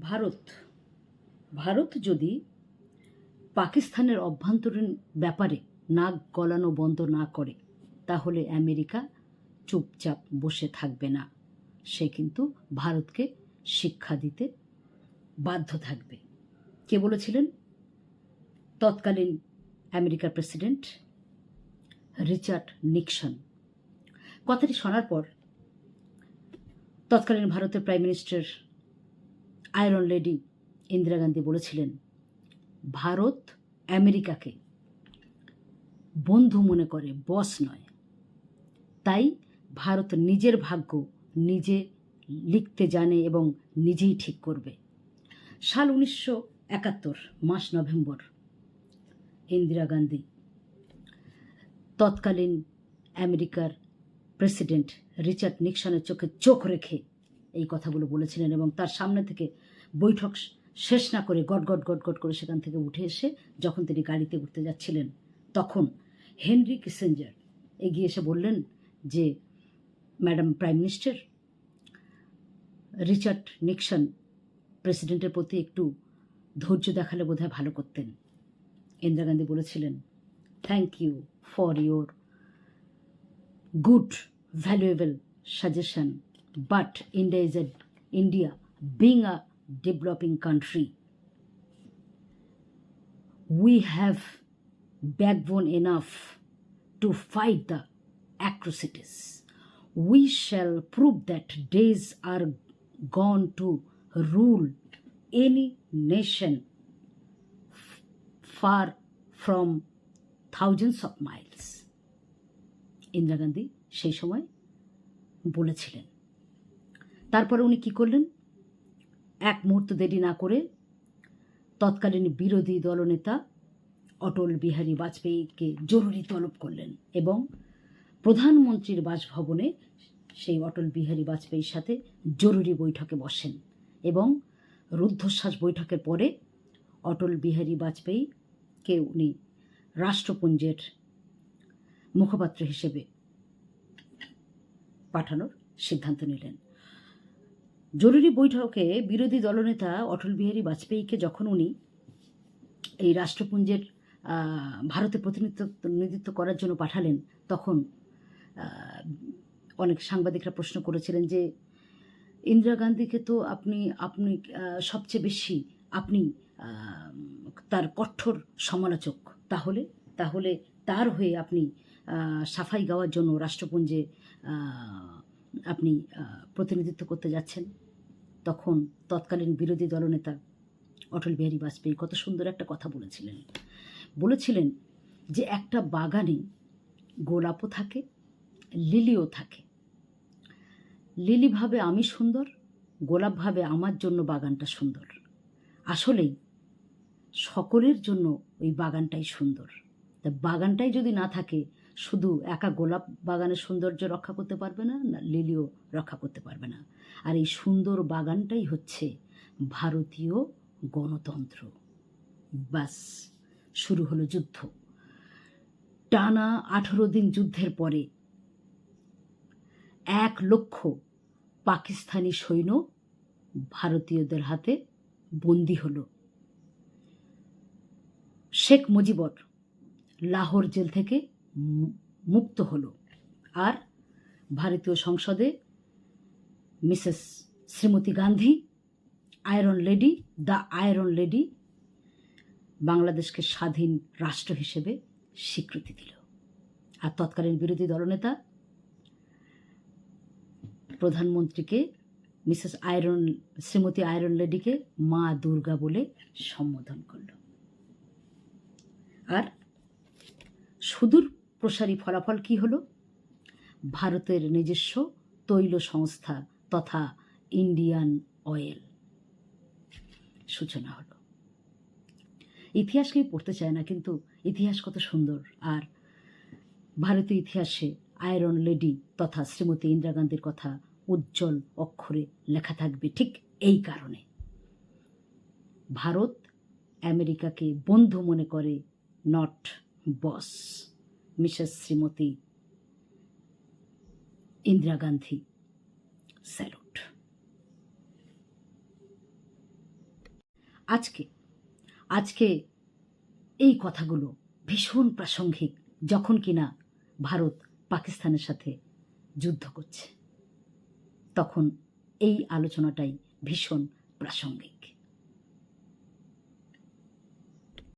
ভারত ভারত যদি পাকিস্তানের অভ্যন্তরীণ ব্যাপারে নাক গলানো বন্ধ না করে, তাহলে আমেরিকা চুপচাপ বসে থাকবে না। সে কিন্তু ভারতকে শিক্ষা দিতে বাধ্য থাকবে। কে বলেছিলেন? তৎকালীন আমেরিকার প্রেসিডেন্ট রিচার্ড নিক্সন। কথাটি শোনার পর তৎকালীন ভারতের prime minister iron lady Indira Gandhi বলেছিলেন, ভারত আমেরিকাকে বন্ধু মনে করে বস নয়। তাই ভারত নিজের ভাগ্য নিজে লিখতে জানে এবং নিজেই ঠিক করবে। সাল উনিশশো একাত্তর, মাস নভেম্বর, ইন্দিরা গান্ধী তৎকালীন আমেরিকার প্রেসিডেন্ট রিচার্ড নিক্সনের চোখে চোখ রেখে এই কথাগুলো বলেছিলেন এবং তার সামনে থেকে বৈঠক শেষ না করে গট গট গট গট করে সেখান থেকে উঠে এসে যখন তিনি গাড়িতে উঠতে যাচ্ছিলেন, তখন হেনরি কিসেঞ্জার এগিয়ে এসে বললেন যে, madam prime minister, Richard Nixon প্রেসিডেন্টের প্রতি একটু ধৈর্য দেখালে বোধহয় ভালো করতেন। ইন্দিরা গান্ধী বলেছিলেন thank you for your good valuable suggestion but India is a India being a developing country. We have backbone enough to fight the atrocities. We shall prove that days are gone to rule any nation f- far from thousands of miles. Indira Gandhi সেই সময় বলেছিলেন তারপরে উনি কি করলেন? এক মুহূর্ত দেরি না করে তৎকালীন বিরোধী দলনেতা অটল বিহারী বাজপেয়ীকে জরুরি তলব করলেন এবং প্রধানমন্ত্রীর বাসভবনে সেই অটল বিহারী বাজপেয়ীর সাথে জরুরি বৈঠকে বসেন এবং রুদ্ধশ্বাস বৈঠকের পরে অটল বিহারী বাজপেয়ীকে উনি রাষ্ট্রপুঞ্জের মুখপাত্র হিসেবে পাঠানোর সিদ্ধান্ত নিলেন। জরুরি বৈঠকে বিরোধী দলনেতা অটল বিহারী বাজপেয়ীকে যখন উনি এই রাষ্ট্রপুঞ্জের ভারতে প্রতিনিধিত্ব করার জন্য পাঠালেন, তখন অনেক সাংবাদিকরা প্রশ্ন করেছিলেন যে, ইন্দিরা গান্ধীকে তো আপনি আপনি সবচেয়ে বেশি আপনি তার কঠোর সমালোচক। তাহলে তাহলে তার হয়ে আপনি সাফাই গাওয়ার জন্য রাষ্ট্রপুঞ্জে আপনি প্রতিনিধিত্ব করতে যাচ্ছেন। তখন তৎকালীন বিরোধী দলনেতা অটল বিহারী বাজপেয়ী কত সুন্দর একটা কথা বলেছিলেন। বলেছিলেন যে একটা বাগানে গোলাপও থাকে, লিলিও থাকে। লিলি ভাবে আমি সুন্দর গোলাপ ভাবে আমার জন্য বাগানটা সুন্দর। আসলেই সকলের জন্য ওই বাগানটাই সুন্দর। তা বাগানটাই যদি না থাকে শুধু একা গোলাপ বাগানের সৌন্দর্য রক্ষা করতে পারবে না লিলিও রক্ষা করতে পারবে না। আর এই সুন্দর বাগানটাই হচ্ছে ভারতীয় গণতন্ত্র। ব্যাস, শুরু হলো যুদ্ধ। টানা আঠেরো দিন যুদ্ধের পরে এক লক্ষ পাকিস্তানি সৈন্য ভারতীয়দের হাতে বন্দী হলো। শেখ মুজিবর লাহোর জেল থেকে মুক্ত হলো। আর ভারতীয় সংসদে Mrs Shrimati Gandhi, iron lady, the iron lady বাংলাদেশকে স্বাধীন রাষ্ট্র হিসেবে স্বীকৃতি দিল। আর তৎকালীন বিরোধী দলনেতা, প্রধানমন্ত্রীকে মিসেস আয়রন, শ্রীমতী আয়রন লেডিকে মা দুর্গা বলে সম্বোধন করল। আর সুদূর প্রসারী ফলাফল কি হলো? ভারতের নিজস্ব তৈল সংস্থা তথা ইন্ডিয়ান অয়েল। সূচনা হলো। ইতিহাস কেউ পড়তে চায় না, কিন্তু ইতিহাস কত সুন্দর। আর ভারতীয় ইতিহাসে আয়রন লেডি তথা শ্রীমতী ইন্দিরা গান্ধীর কথা উজ্জ্বল অক্ষরে লেখা থাকবে ঠিক এই কারণে। ভারত আমেরিকাকে বন্ধু মনে করে, not boss. Mrs Shrimati Indira Gandhi. Salute. আজকে আজকে এই কথাগুলো ভীষণ প্রাসঙ্গিক যখন কিনা ভারত পাকিস্তানের সাথে যুদ্ধ করছে, তখন এই আলোচনাটাই ভীষণ প্রাসঙ্গিক।